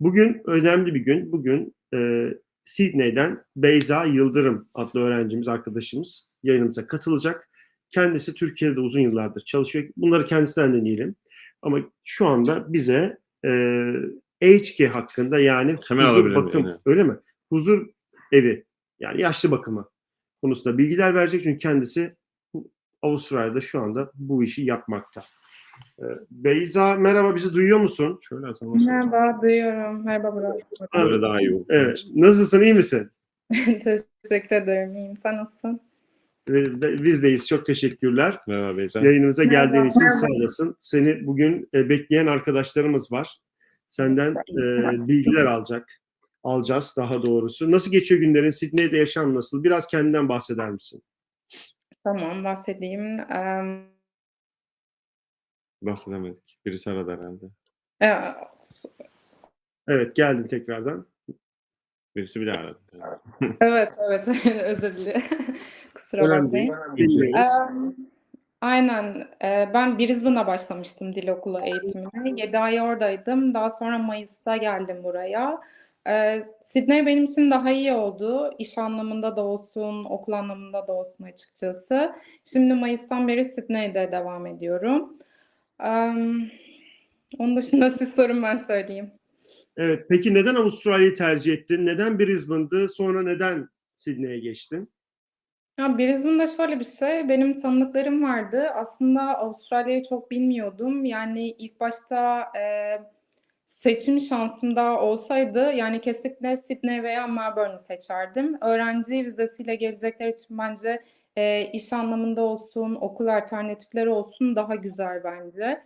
Bugün önemli bir gün. Bugün e, Sydney'den Beyza Yıldırım adlı öğrencimiz, arkadaşımız yayınımıza katılacak. Kendisi Türkiye'de uzun yıllardır çalışıyor. Bunları kendisinden dinleyelim. Ama şu anda bize e, HK hakkında yani Hemen huzur bakım Evet. öyle mi? Huzur evi yani yaşlı bakımı konusunda bilgiler verecek çünkü kendisi Avustralya'da şu anda bu işi yapmakta. Ee, Beyza merhaba bizi duyuyor musun? Şöyle olacak? Merhaba, duyuyorum. Merhaba Burak. Böyle daha iyi olur. Evet. Nasılsın iyi misin? Teşekkür ederim. İyiyim. Sen nasılsın? Ve Bizdeyiz. Çok teşekkürler. Merhaba Beyza. Yayınımıza Merhaba. geldiğin için Merhaba. sağ olasın. Seni bugün e, bekleyen arkadaşlarımız var. Senden e, bilgiler alacak. Alacağız daha doğrusu. Nasıl geçiyor günlerin? Sydney'de yaşam nasıl? Biraz kendinden bahseder misin? Tamam, bahsedeyim. Em, Bahsedemedik. Birisi aradı herhalde. e, Evet geldin tekrardan. Birisi bir daha aradı. evet, evet. Özür dilerim. Kusura bakmayın. Em, Aynen. E, Ben Brisbane'a başlamıştım dil okulu eğitimine. 7 ay oradaydım. Daha sonra Mayıs'ta geldim buraya. E, Sydney benim için daha iyi oldu. İş anlamında da olsun, okul anlamında da olsun açıkçası. Şimdi Mayıs'tan beri Sydney'de devam ediyorum. Em, Onun dışında siz sorun ben söyleyeyim. Evet. Peki neden Avustralya'yı tercih ettin? Neden Brisbane'dı? Sonra neden Sydney'e geçtin? Ya Brisbane'da şöyle bir şey, benim tanıdıklarım vardı. Aslında Avustralya'yı çok bilmiyordum. Yani ilk başta e, seçim şansım da olsaydı yani kesinlikle Sydney veya Melbourne'ü seçerdim. Öğrenci vizesiyle gelecekler için bence e, iş anlamında olsun, okul alternatifleri olsun daha güzel bence.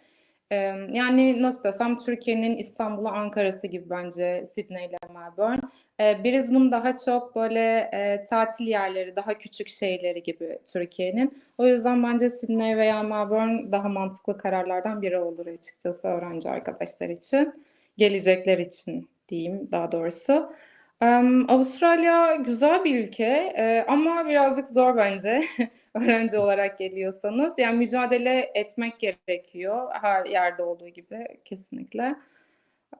E, yani nasıl desem Türkiye'nin İstanbul'u, Ankara'sı gibi bence Sydney ile Melbourne. E, Brisbane daha çok böyle e, tatil yerleri, daha küçük şehirleri gibi Türkiye'nin. O yüzden bence Sydney veya Melbourne daha mantıklı kararlardan biri olur açıkçası öğrenci arkadaşlar için. Gelecekler için diyeyim daha doğrusu. Em, Avustralya güzel bir ülke e, ama birazcık zor bence öğrenci olarak geliyorsanız. Yani mücadele etmek gerekiyor her yerde olduğu gibi kesinlikle.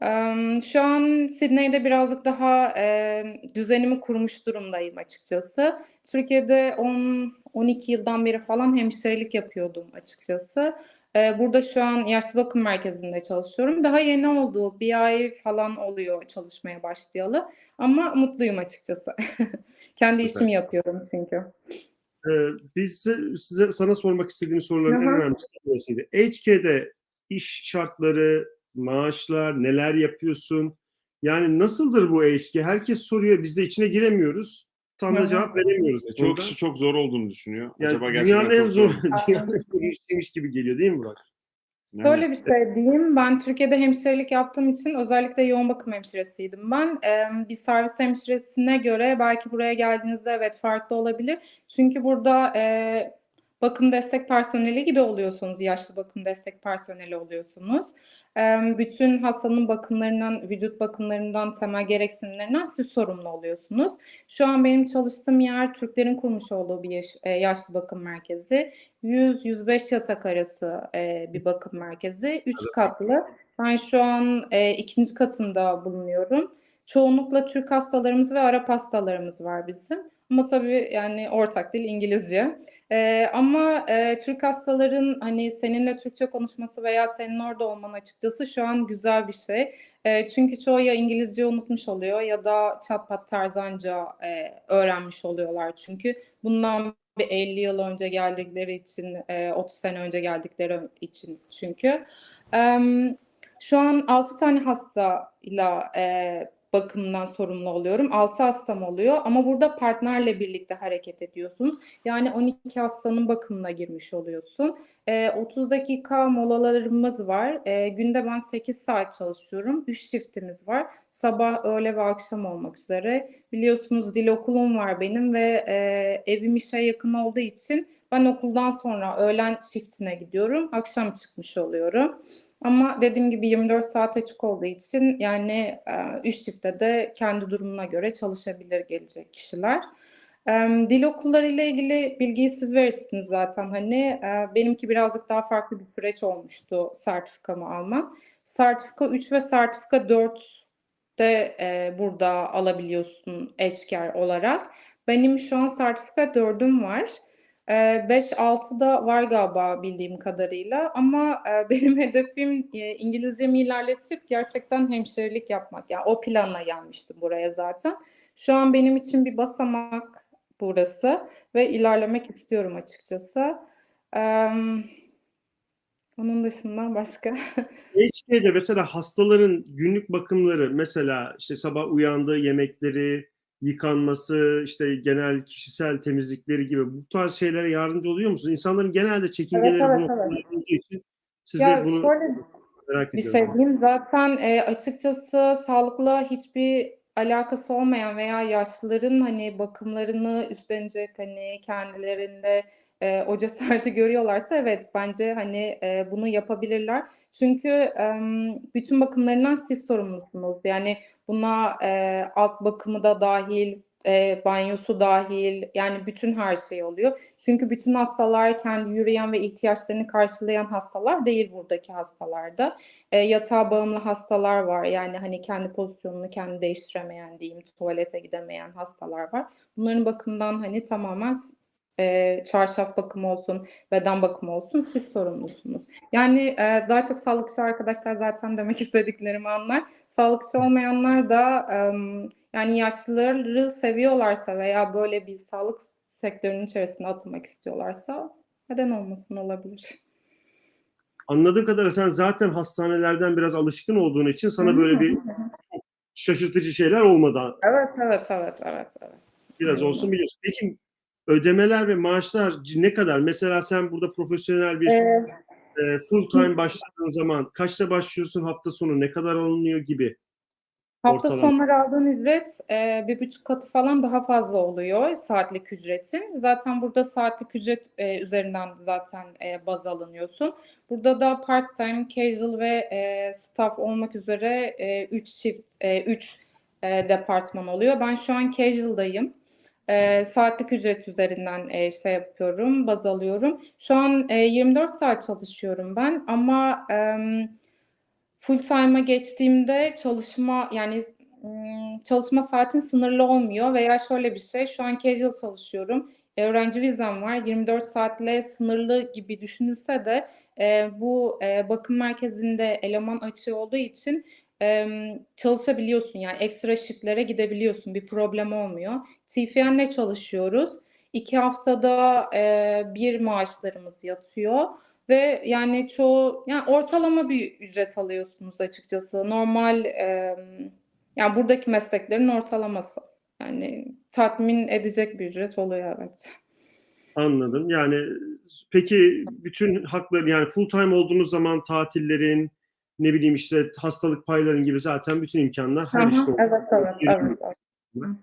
Em, Şu an Sydney'de birazcık daha e, düzenimi kurmuş durumdayım açıkçası. Türkiye'de 10-12 yıldan beri falan hemşirelik yapıyordum açıkçası. E, burada şu an yaşlı bakım merkezinde çalışıyorum. Daha yeni oldu, bir ay falan oluyor çalışmaya başlayalı. Ama mutluyum açıkçası. Kendi Süper. işimi yapıyorum çünkü. Ee, biz size, size- sana sormak istediğim soruların en Hı hı. önemlisi. HK'de iş şartları, maaşlar, neler yapıyorsun? Yani nasıldır bu HK? Herkes soruyor, biz de içine giremiyoruz. Tam da cevap veremiyoruz. bu Çok kişi çok zor olduğunu düşünüyor. yani Acaba gerçekten dünyanın en zor, zor. dünyanın en zor işiymiş gibi geliyor değil mi Burak? Yani Şöyle bir şey diyeyim. Ben Türkiye'de hemşirelik yaptığım için özellikle yoğun bakım hemşiresiydim ben. Ee, bir servis hemşiresine göre belki buraya geldiğinizde evet farklı olabilir. Çünkü burada e, bakım destek personeli gibi oluyorsunuz. Yaşlı bakım destek personeli oluyorsunuz. Bütün hastanın bakımlarından, vücut bakımlarından, temel gereksinimlerinden siz sorumlu oluyorsunuz. Şu an benim çalıştığım yer Türklerin kurmuş olduğu bir yaş- yaşlı bakım merkezi. 100-105 yatak arası bir bakım merkezi. Üç katlı. Ben şu an e, ikinci katında bulunuyorum. Çoğunlukla Türk hastalarımız ve Arap hastalarımız var bizim. Ama tabii yani ortak dil İngilizce. E, ama e, Türk hastaların hani seninle Türkçe konuşması veya senin orada olman açıkçası şu an güzel bir şey. E, çünkü çoğu ya İngilizce unutmuş oluyor ya da çatpat tarzanca e, öğrenmiş oluyorlar çünkü. Bundan bir 50 yıl önce geldikleri için, e, 30 sene önce geldikleri için çünkü. Em, Şu an 6 tane hastayla e, bakımdan sorumlu oluyorum. 6 hastam oluyor ama burada partnerle birlikte hareket ediyorsunuz. Yani 12 hastanın bakımına girmiş oluyorsun. E, 30 dakika molalarımız var. E, günde ben 8 saat çalışıyorum. 3 shiftimiz var. Sabah, öğle ve akşam olmak üzere. Biliyorsunuz dil okulum var benim ve e, evim işe yakın olduğu için ben okuldan sonra öğlen shiftine gidiyorum. Akşam çıkmış oluyorum. Ama dediğim gibi 24 saat açık olduğu için yani 3 shiftte de kendi durumuna göre çalışabilir gelecek kişiler. E, Dil okulları ile ilgili bilgiyi siz verirsiniz zaten hani e, benimki birazcık daha farklı bir süreç olmuştu sertifikamı almam. Sertifika 3 ve sertifika 4 de e, burada alabiliyorsun Edgecare olarak. Benim şu an sertifika 4'üm var. E, 5-6 da var galiba bildiğim kadarıyla ama e, benim hedefim e, İngilizcemi ilerletip gerçekten hemşirelik yapmak. Yani o planla gelmiştim buraya zaten. Şu an benim için bir basamak burası ve ilerlemek istiyorum açıkçası. Onun dışında başka HK'de mesela hastaların günlük bakımları mesela işte sabah uyandığı yemekleri, yıkanması, işte genel kişisel temizlikleri gibi bu tarz şeylere yardımcı oluyor musunuz? İnsanların genelde çekingeleri Evet, evet, evet. olduğu için size Ya bunu şöyle merak bir ediyorum. şey diyeyim. Zaten e, açıkçası sağlıkla hiçbir alakası olmayan veya yaşlıların hani bakımlarını üstlenecek hani kendilerinde e, o cesareti görüyorlarsa evet bence hani e, bunu yapabilirler. Çünkü em, bütün bakımlarından siz sorumlusunuz. Yani buna e, alt bakımı da dahil, e, banyosu dahil yani bütün her şey oluyor. Çünkü bütün hastalar kendi yürüyen ve ihtiyaçlarını karşılayan hastalar değil buradaki hastalarda. E, yatağa bağımlı hastalar var. Yani hani kendi pozisyonunu kendi değiştiremeyen diyeyim, tuvalete gidemeyen hastalar var. Bunların bakımından hani tamamen e, çarşaf bakımı olsun, beden bakımı olsun siz sorumlusunuz. Yani e, daha çok sağlıkçı arkadaşlar zaten demek istediklerimi anlar. Sağlıkçı olmayanlar da em, yani yaşlıları seviyorlarsa veya böyle bir sağlık sektörünün içerisine atılmak istiyorlarsa neden olmasın olabilir. Anladığım kadarıyla sen zaten hastanelerden biraz alışkın olduğun için sana böyle bir şaşırtıcı şeyler olmadı. Evet, evet, evet, evet, evet. Biraz olsun biliyorsun. Peki ödemeler ve maaşlar ne kadar? Mesela sen burada profesyonel bir Ee, e, full time başladığın zaman kaçta başlıyorsun hafta sonu ne kadar alınıyor gibi? Hafta Ortalama. sonları aldığın ücret e, bir buçuk katı falan daha fazla oluyor saatlik ücretin. Zaten burada saatlik ücret e, üzerinden zaten e, baz alınıyorsun. Burada da part time, casual ve e, staff olmak üzere 3 shift, 3 departman oluyor. Ben şu an casual'dayım. E, saatlik ücret üzerinden e, şey yapıyorum, baz alıyorum. Şu an e, 24 saat çalışıyorum ben ama em, full time'a geçtiğimde çalışma yani ım, çalışma saatin sınırlı olmuyor veya şöyle bir şey şu an casual çalışıyorum. E, Öğrenci vizem var. 24 saatle sınırlı gibi düşünülse de e, bu e, bakım merkezinde eleman açığı olduğu için çalışabiliyorsun yani ekstra shiftlere gidebiliyorsun. Bir problem olmuyor. TFN'le çalışıyoruz. İki haftada e, bir maaşlarımız yatıyor. Ve yani çoğu yani ortalama bir ücret alıyorsunuz açıkçası. Normal e, yani buradaki mesleklerin ortalaması. Yani tatmin edecek bir ücret oluyor evet. Anladım. Yani peki bütün hakları yani full time olduğunuz zaman tatillerin ne bileyim işte hastalık payların gibi zaten bütün imkanlar her Aha, işte evet evet evet. evet.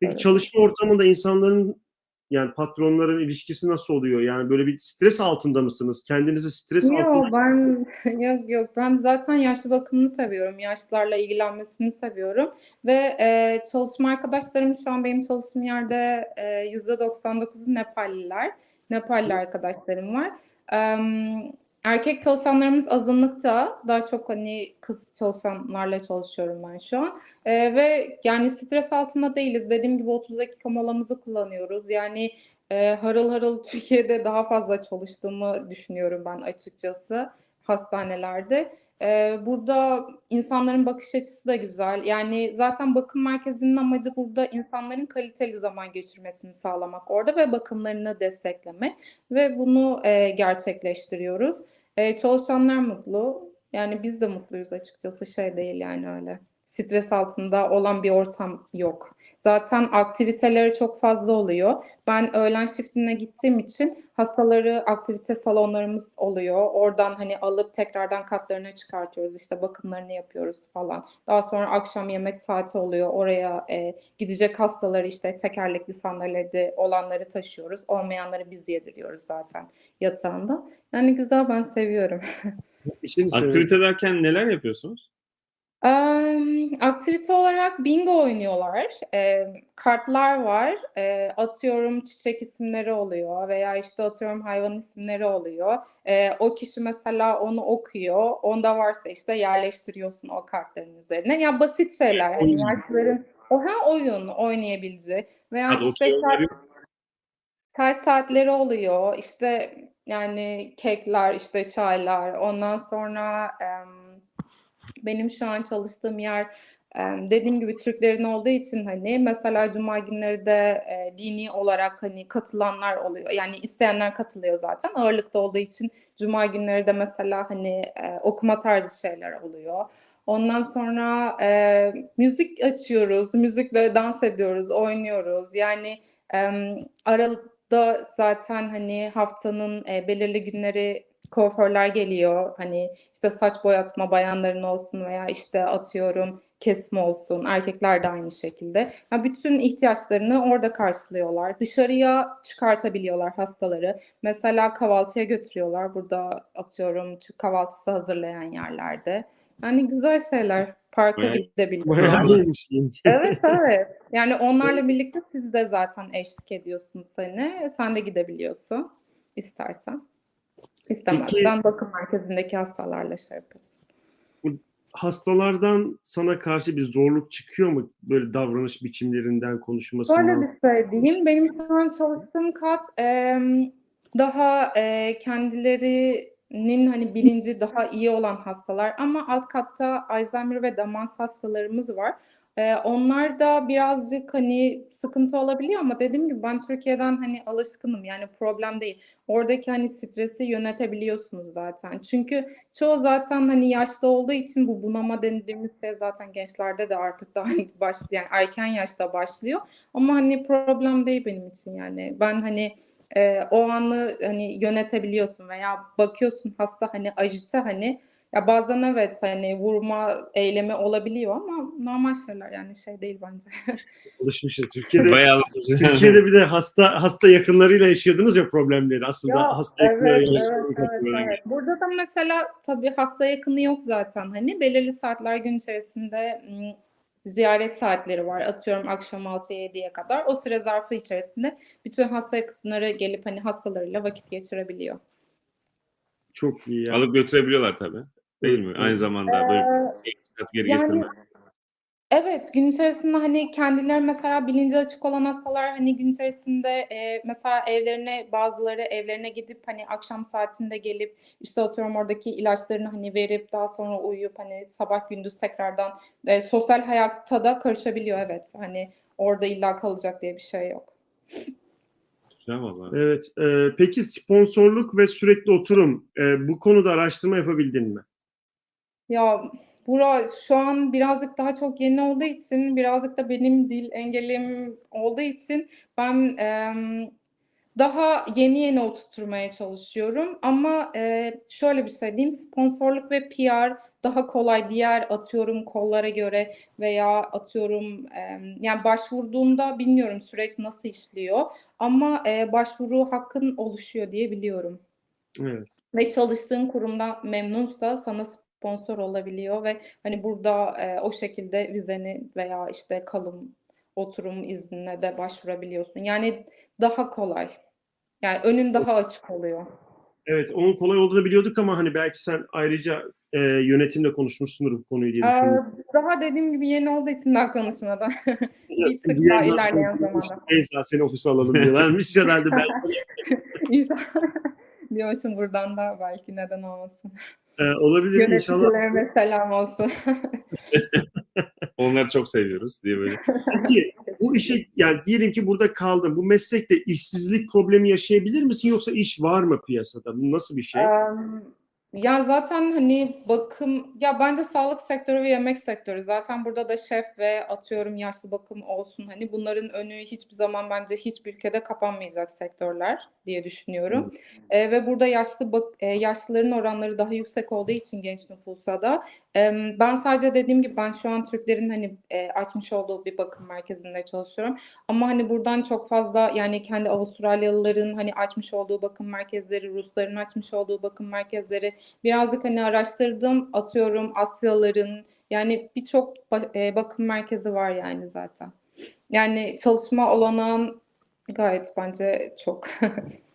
Peki Evet. çalışma ortamında insanların yani patronların ilişkisi nasıl oluyor? Yani böyle bir stres altında mısınız? Kendinizi stres Yok altında ben yok yok ben zaten yaşlı bakımını seviyorum. Yaşlılarla ilgilenmesini seviyorum ve e, çalışma arkadaşlarım şu an benim çalıştığım yerde e, %99'u Nepalliler. Nepalli arkadaşlarım var. Em, erkek çalışanlarımız azınlıkta. Daha çok hani kız çalışanlarla çalışıyorum ben şu an. E, ve yani stres altında değiliz. Dediğim gibi 30 dakika molamızı kullanıyoruz. Yani e, harıl harıl Türkiye'de daha fazla çalıştığımı düşünüyorum ben açıkçası hastanelerde. E, burada insanların bakış açısı da güzel. Yani zaten bakım merkezinin amacı burada insanların kaliteli zaman geçirmesini sağlamak orada ve bakımlarını desteklemek ve bunu e, gerçekleştiriyoruz. E, çalışanlar mutlu. Yani biz de mutluyuz açıkçası şey değil yani öyle. Stres altında olan bir ortam yok. Zaten aktiviteleri çok fazla oluyor. Ben öğlen shiftine gittiğim için hastaları aktivite salonlarımız oluyor. Oradan hani alıp tekrardan katlarına çıkartıyoruz. İşte bakımlarını yapıyoruz falan. Daha sonra akşam yemek saati oluyor. Oraya e, gidecek hastaları işte tekerlekli sandalyede olanları taşıyoruz. Olmayanları biz yediriyoruz zaten yatağında. Yani güzel ben seviyorum. işin Aktivite derken neler yapıyorsunuz? Em, aktivite olarak bingo oynuyorlar. Eee, kartlar var. Eee, atıyorum çiçek isimleri oluyor veya işte atıyorum hayvan isimleri oluyor. Eee, o kişi mesela onu okuyor. Onda varsa işte yerleştiriyorsun o kartların üzerine. Ya basit şeyler. Hani Oyun. yaşlıların o ha oyun oynayabileceği veya Hadi işte çay, onları- çay saatleri oluyor. İşte yani kekler, işte çaylar. Ondan sonra em, benim şu an çalıştığım yer dediğim gibi Türklerin olduğu için hani mesela cuma günleri de e, dini olarak hani katılanlar oluyor. Yani isteyenler katılıyor zaten. Ağırlıkta olduğu için cuma günleri de mesela hani e, okuma tarzı şeyler oluyor. Ondan sonra e, müzik açıyoruz, müzikle dans ediyoruz, oynuyoruz. Yani em, arada zaten hani haftanın e, belirli günleri kuaförler geliyor. Hani işte saç boyatma bayanların olsun veya işte atıyorum kesim olsun. Erkekler de aynı şekilde. Ya bütün ihtiyaçlarını orada karşılıyorlar. Dışarıya çıkartabiliyorlar hastaları. Mesela kahvaltıya götürüyorlar. Burada atıyorum Türk kahvaltısı hazırlayan yerlerde. Yani güzel şeyler. Parka iyiymiş. yani. Evet evet. Yani onlarla birlikte siz de zaten eşlik ediyorsunuz hani. Sen de gidebiliyorsun istersen. İstemezsen bakım merkezindeki hastalarla şey yapıyorsun. Hastalardan sana karşı bir zorluk çıkıyor mu? Böyle davranış biçimlerinden, konuşmasından. bir şey diyeyim. Benim şu an çalıştığım kat daha e, kendilerinin hani bilinci daha iyi olan hastalar ama alt katta Alzheimer ve demans hastalarımız var. E, onlar da birazcık hani sıkıntı olabiliyor ama dediğim gibi ben Türkiye'den hani alışkınım yani problem değil. Oradaki hani stresi yönetebiliyorsunuz zaten. Çünkü çoğu zaten hani yaşlı olduğu için bu bunama dediğimiz şey zaten gençlerde de artık daha başlıyor yani erken yaşta başlıyor. Ama hani problem değil benim için yani. Ben hani e, o anı hani yönetebiliyorsun veya bakıyorsun hasta hani ajite hani ya bazen evet hani vurma eylemi olabiliyor ama normal şeyler yani şey değil bence. Alışmışız. Türkiye'de Bayağı alışmışız. Türkiye'de bir de hasta hasta yakınlarıyla yaşıyordunuz ya problemleri. Aslında Ya, hasta yakınlarıyla evet, evet, evet, evet. Burada da mesela tabii hasta yakını yok zaten hani belirli saatler gün içerisinde ziyaret saatleri var. Atıyorum akşam 6-7'ye kadar. O süre zarfı içerisinde bütün hasta yakınları gelip hani hastalarıyla vakit geçirebiliyor. Çok iyi ya. Alıp götürebiliyorlar tabii. Değil mi? Aynı zamanda böyle Ee, geri yani- getirme. Evet, gün içerisinde hani kendileri mesela bilinci açık olan hastalar hani gün içerisinde e, mesela evlerine bazıları evlerine gidip hani akşam saatinde gelip işte atıyorum oradaki ilaçlarını hani verip daha sonra uyuyup hani sabah gündüz tekrardan e, sosyal hayatta da karışabiliyor evet. Hani orada illa kalacak diye bir şey yok. Güzel valla. Evet. e, peki sponsorluk ve sürekli oturum e, bu konuda araştırma yapabildin mi? Ya Bura şu an birazcık daha çok yeni olduğu için birazcık da benim dil engelim olduğu için ben em, daha yeni yeni oturtmaya çalışıyorum. Ama e, şöyle bir şey diyeyim sponsorluk ve PR daha kolay diğer atıyorum kollara göre veya atıyorum em, yani başvurduğumda bilmiyorum süreç nasıl işliyor ama e, başvuru hakkın oluşuyor diye biliyorum. Evet. Ve çalıştığın kurumda memnunsa sana sponsor olabiliyor ve hani burada e, o şekilde vizeni veya işte kalım oturum iznine de başvurabiliyorsun. Yani daha kolay. Yani önün daha açık oluyor. Evet, onun kolay olduğunu biliyorduk ama hani belki sen ayrıca e, yönetimle konuşmuşsundur bu konuyu diye Ee, düşünmüştüm. daha dediğim gibi yeni olduğu için daha konuşmadan. bir tık daha ilerleyen zamanda. Neyse seni ofise alalım diyorlarmış herhalde. belki. İnşallah. Diyormuşum buradan da belki neden olmasın. E, olabilir inşallah. Selam olsun. Onları çok seviyoruz diye böyle. Peki bu işe yani diyelim ki burada kaldın. Bu meslekte işsizlik problemi yaşayabilir misin yoksa iş var mı piyasada? Bu nasıl bir şey? Em, Ya zaten hani bakım ya bence sağlık sektörü ve yemek sektörü zaten burada da şef ve atıyorum yaşlı bakım olsun hani bunların önü hiçbir zaman bence hiçbir ülkede kapanmayacak sektörler diye düşünüyorum. E, ve burada yaşlı bak e, yaşlıların oranları daha yüksek olduğu için genç nüfusa da ben sadece dediğim gibi ben şu an Türklerin hani e, açmış olduğu bir bakım merkezinde çalışıyorum. Ama hani buradan çok fazla yani kendi Avustralyalıların hani açmış olduğu bakım merkezleri, Rusların açmış olduğu bakım merkezleri birazcık hani araştırdım. Atıyorum Asyalıların Yani birçok e, bakım merkezi var yani zaten. Yani çalışma olanağın gayet bence çok.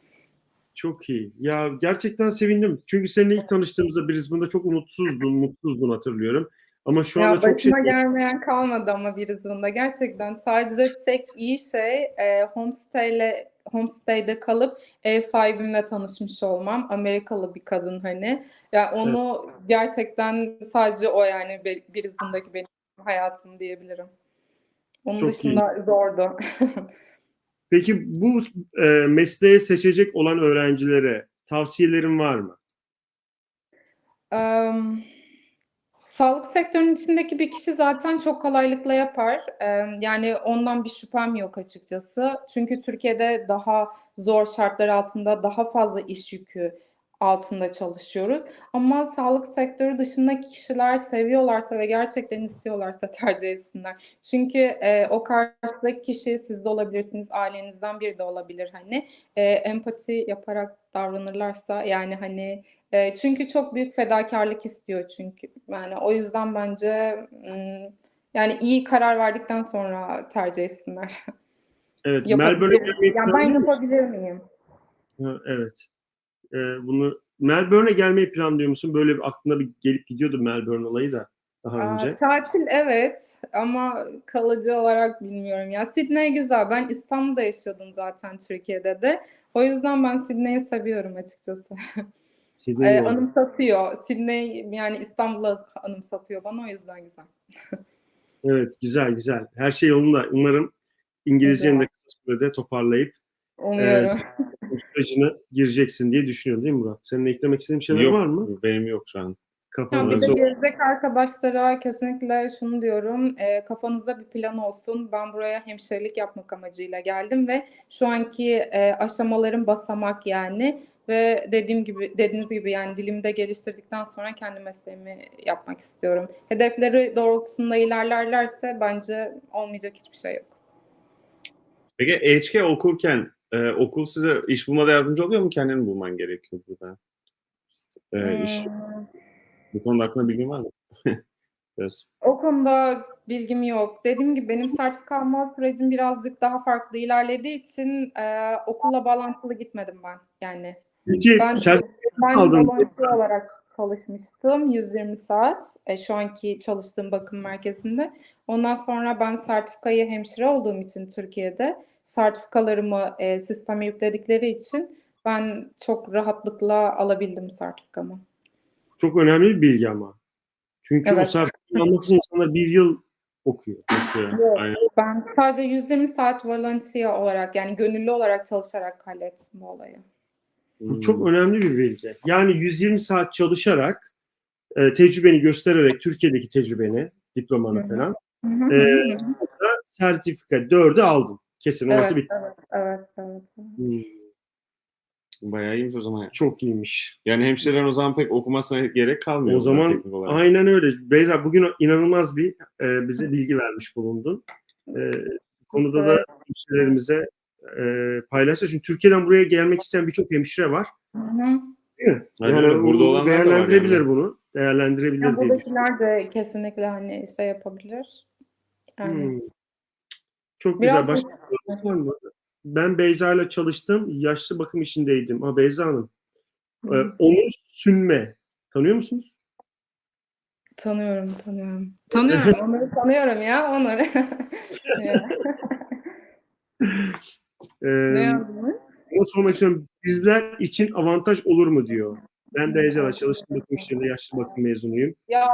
Çok iyi. Ya gerçekten sevindim. Çünkü seninle ilk tanıştığımızda Brisbane'da çok umutsuzdun, mutsuzdun hatırlıyorum. Ama şu anda Ya çok şey gelmeyen kalmadı ama Brisbane'da. Gerçekten sadece tek iyi şey e, homestay'le homestay'de kalıp ev sahibimle tanışmış olmam. Amerikalı bir kadın hani. Ya onu gerçekten sadece o yani Brisbane'daki benim hayatım diyebilirim. Onun Çok iyi. dışında zordu. Peki bu e, mesleği seçecek olan öğrencilere tavsiyelerin var mı? Em, sağlık sektörünün içindeki bir kişi zaten çok kolaylıkla yapar. Em, yani ondan bir şüphem yok açıkçası. Çünkü Türkiye'de daha zor şartlar altında daha fazla iş yükü altında çalışıyoruz. Ama sağlık sektörü dışındaki kişiler seviyorlarsa ve gerçekten istiyorlarsa tercih etsinler. Çünkü e, o karşıdaki kişi siz de olabilirsiniz, ailenizden biri de olabilir hani. E, empati yaparak davranırlarsa yani hani e, çünkü çok büyük fedakarlık istiyor çünkü. Yani o yüzden bence yani iyi karar verdikten sonra tercih etsinler. Evet, Yapabilir gelmeyi Yani ben yapabilir miyim? Evet. E, bunu Melbourne'e gelmeyi planlıyor musun? Böyle bir aklına bir gelip gidiyordu Melbourne olayı da daha Aa, önce. tatil evet ama kalıcı olarak bilmiyorum ya. Sydney güzel. Ben İstanbul'da yaşıyordum zaten Türkiye'de de. O yüzden ben Sydney'i seviyorum açıkçası. Sydney Ee, anımsatıyor. Sydney yani İstanbul'a anımsatıyor bana o yüzden güzel. Evet, güzel güzel. Her şey yolunda. Umarım İngilizceni de kısa sürede toparlayıp Umuyorum. bu sürecine gireceksin diye düşünüyorum değil mi Murat? Senin eklemek istediğin şeyler yok, var mı? benim yok şu an. Ya Kafanda bir de gelecek arkadaşlara kesinlikle şunu diyorum. e, kafanızda bir plan olsun. Ben buraya hemşirelik yapmak amacıyla geldim ve şu anki e, aşamaların basamak yani ve dediğim gibi dediğiniz gibi yani dilimde geliştirdikten sonra kendi mesleğimi yapmak istiyorum. Hedefleri doğrultusunda ilerlerlerse bence olmayacak hiçbir şey yok. Peki HK okurken e, okul size iş bulmada yardımcı oluyor mu? Kendini bulman gerekiyor burada. E, iş. Hmm. Bu konuda aklında bilgin var mı? Biraz. O konuda bilgim yok. Dediğim gibi benim sertifika alma sürecim birazcık daha farklı ilerlediği için e, okulla bağlantılı gitmedim ben. Yani Peki ben sen ben aldın. volunteer olarak çalışmıştım 120 saat e, şu anki çalıştığım bakım merkezinde. Ondan sonra ben sertifikayı hemşire olduğum için Türkiye'de sertifikalarımı e, sisteme yükledikleri için ben çok rahatlıkla alabildim sertifikamı. çok önemli bir bilgi ama. Çünkü o Evet. sertifikayı almak için insanlar bir yıl okuyor. Aynen. Ben sadece 120 saat volunteer olarak yani gönüllü olarak çalışarak hallettim bu olayı. Bu Hmm. çok önemli bir bilgi. Yani 120 saat çalışarak e, tecrübeni göstererek Türkiye'deki tecrübeni, diplomanı Hı hı. falan Hı hı, Ee, sertifika 4'ü aldın. Kesin orası Evet, bitti. evet, evet, evet. Hmm, Bayağı iyiymiş o zaman. çok iyiymiş. Yani hemşirelerin o zaman pek okumasına gerek kalmıyor. O zaman aynen öyle. Beyza bugün inanılmaz bir e, bize bilgi vermiş bulundun. E, konuda da Evet. hemşirelerimize e, paylaşacağız. Çünkü Türkiye'den buraya gelmek isteyen birçok hemşire var. Hı hı. Değil mi? Yani. Burada bu- olanlar da değerlendirebilir yani. bunu. Değerlendirebilir Ya diye buradakiler de kesinlikle hani şey yapabilir. Hmm. Çok Biraz güzel. Başka var mı? Ben Beyza ile çalıştım. Yaşlı bakım işindeydim. Ha Beyza Hanım. E, Hı. Onur Sünme. Tanıyor musunuz? tanıyorum, tanıyorum. Tanıyorum, onları tanıyorum ya, onları. Ya, E, ne yazdınız? Ona sormak istiyorum. Bizler için avantaj olur mu diyor. Ben de Ecela çalıştım bakım işlerinde yaşlı bakım mezunuyum. Ya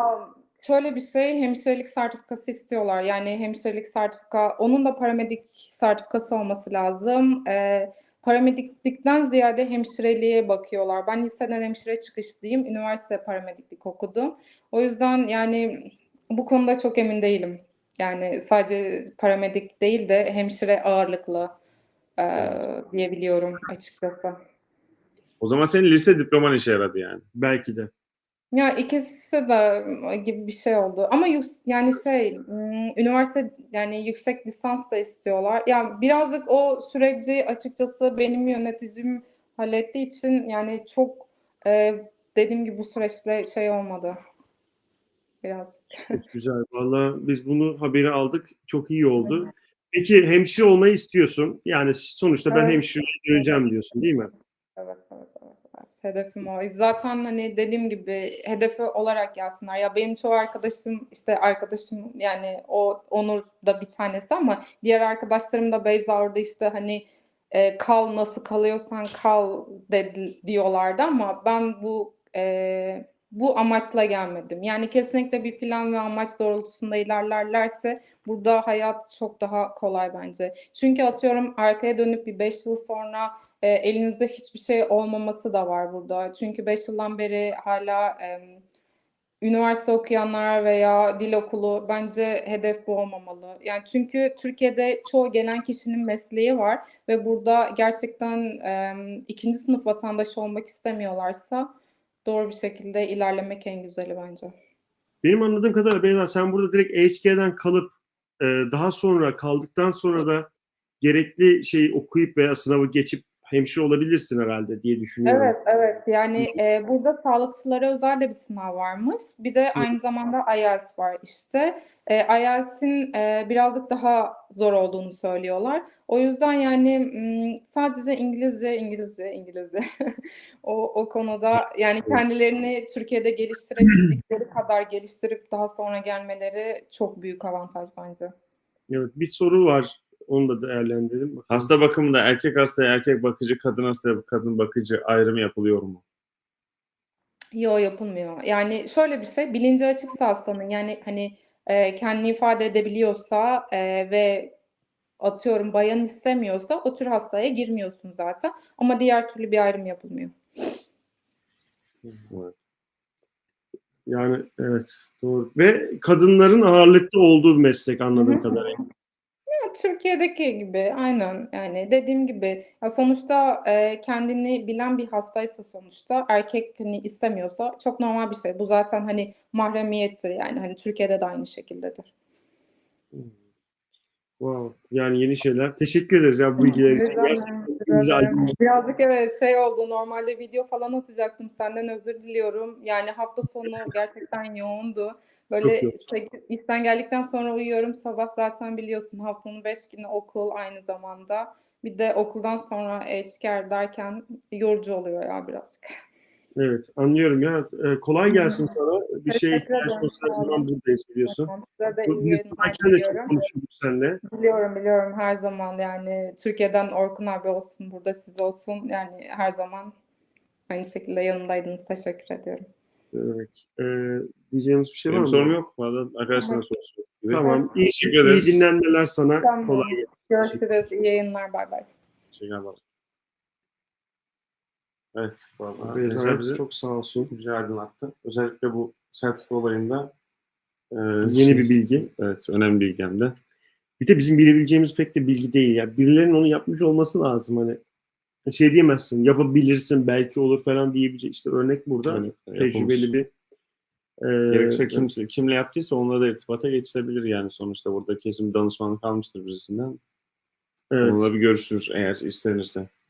şöyle bir şey, hemşirelik sertifikası istiyorlar. Yani hemşirelik sertifika, onun da paramedik sertifikası olması lazım. Ee, paramediklikten ziyade hemşireliğe bakıyorlar. Ben liseden hemşire çıkışlıyım, üniversite paramediklik okudum. O yüzden yani bu konuda çok emin değilim. Yani sadece paramedik değil de hemşire ağırlıklı e, diyebiliyorum açıkçası. O zaman senin lise diploman işe yaradı yani. Belki de. Ya ikisi de gibi bir şey oldu. Ama yük- yani şey üniversite yani yüksek lisans da istiyorlar. Ya birazcık o süreci açıkçası benim yöneticim hallettiği için yani çok e, dediğim gibi bu süreçte şey olmadı. birazcık. Güzel. Valla biz bunu haberi aldık. Çok iyi oldu. Peki hemşire olmayı istiyorsun. Yani sonuçta ben Evet. hemşireye döneceğim diyorsun değil mi? Evet, evet, evet. Hedefim o. Zaten hani dediğim gibi hedefi olarak gelsinler. Ya benim çoğu arkadaşım işte arkadaşım yani o Onur da bir tanesi ama diğer arkadaşlarım da Beyza orada işte hani e, kal nasıl kalıyorsan kal dedi, diyorlardı ama ben bu e, bu amaçla gelmedim. Yani kesinlikle bir plan ve amaç doğrultusunda ilerlerlerse burada hayat çok daha kolay bence. Çünkü atıyorum arkaya dönüp bir 5 yıl sonra e, elinizde hiçbir şey olmaması da var burada. Çünkü 5 yıldan beri hala e, üniversite okuyanlar veya dil okulu bence hedef bu olmamalı. Yani çünkü Türkiye'de çoğu gelen kişinin mesleği var ve burada gerçekten e, ikinci sınıf vatandaşı olmak istemiyorlarsa doğru bir şekilde ilerlemek en güzeli bence. Benim anladığım kadarıyla Beyza sen burada direkt HG'den kalıp e, daha sonra kaldıktan sonra da gerekli şeyi okuyup veya sınavı geçip hemşire olabilirsin herhalde diye düşünüyorum. Evet, evet. Yani e, burada sağlıkçılara özel de bir sınav varmış. Bir de aynı zamanda IELTS var işte. E, IELTS'in e, birazcık daha zor olduğunu söylüyorlar. O yüzden yani sadece İngilizce, İngilizce, İngilizce. o, o konuda yani kendilerini Türkiye'de geliştirebildikleri kadar geliştirip daha sonra gelmeleri çok büyük avantaj bence. Evet, bir soru var. Onu da değerlendirelim. Bakalım. Hasta bakımında erkek hastaya erkek bakıcı, kadın hastaya kadın bakıcı ayrımı yapılıyor mu? Yo yapılmıyor. Yani şöyle bir şey, bilinci açıksa hastanın yani hani e, kendini ifade edebiliyorsa e, ve atıyorum bayan istemiyorsa o tür hastaya girmiyorsun zaten. Ama diğer türlü bir ayrım yapılmıyor. Evet. Yani evet doğru. Ve kadınların ağırlıkta olduğu bir meslek anladığım kadarıyla. Ya, Türkiye'deki gibi aynen yani dediğim gibi ya sonuçta e, kendini bilen bir hastaysa sonuçta erkek hani istemiyorsa çok normal bir şey. Bu zaten hani mahremiyettir yani hani Türkiye'de de aynı şekildedir. Wow. Yani yeni şeyler. Teşekkür ederiz ya bu bilgiler için. Gerçekten ederim. Birazcık evet şey oldu. Normalde video falan atacaktım. Senden özür diliyorum. Yani hafta sonu gerçekten yoğundu. Böyle işten geldikten sonra uyuyorum. Sabah zaten biliyorsun haftanın beş günü okul aynı zamanda. Bir de okuldan sonra HCR derken yorucu oluyor ya birazcık. Evet anlıyorum ya. Ee, kolay gelsin sana. Bir Teşekkür ihtiyaç olsa her zaman buradayız biliyorsun. Biz buradayken de çok konuşuyorduk seninle. Biliyorum biliyorum her zaman yani Türkiye'den Orkun abi olsun burada siz olsun yani her zaman aynı şekilde yanındaydınız teşekkür ediyorum. Evet. Ee, diyeceğimiz bir şey var Benim mı? sorum yok. Valla arkadaşların sorusu. Tamam. İyi, iyi dinlenmeler sana. Tamam. Kolay gelsin. Görüşürüz iyi yayınlar bay bay. Teşekkür ederim. Evet. Beyza bizi çok sağ olsun. güzel aydınlattı. Özellikle bu sertifika olayında e, Yeni bir bilgi. Evet. Önemli bilgi hem de. Bir de bizim bilebileceğimiz pek de bilgi değil ya. Birilerinin onu yapmış olması lazım hani. Şey diyemezsin, yapabilirsin, belki olur falan diyebilecek. İşte örnek burada Yani tecrübeli bir e, Gerekirse kimse, kimle yaptıysa onunla da irtibata geçilebilir yani sonuçta burada kesin bir danışmanlık almıştır birisinden. evet. Onunla bir görüşür eğer istenirse.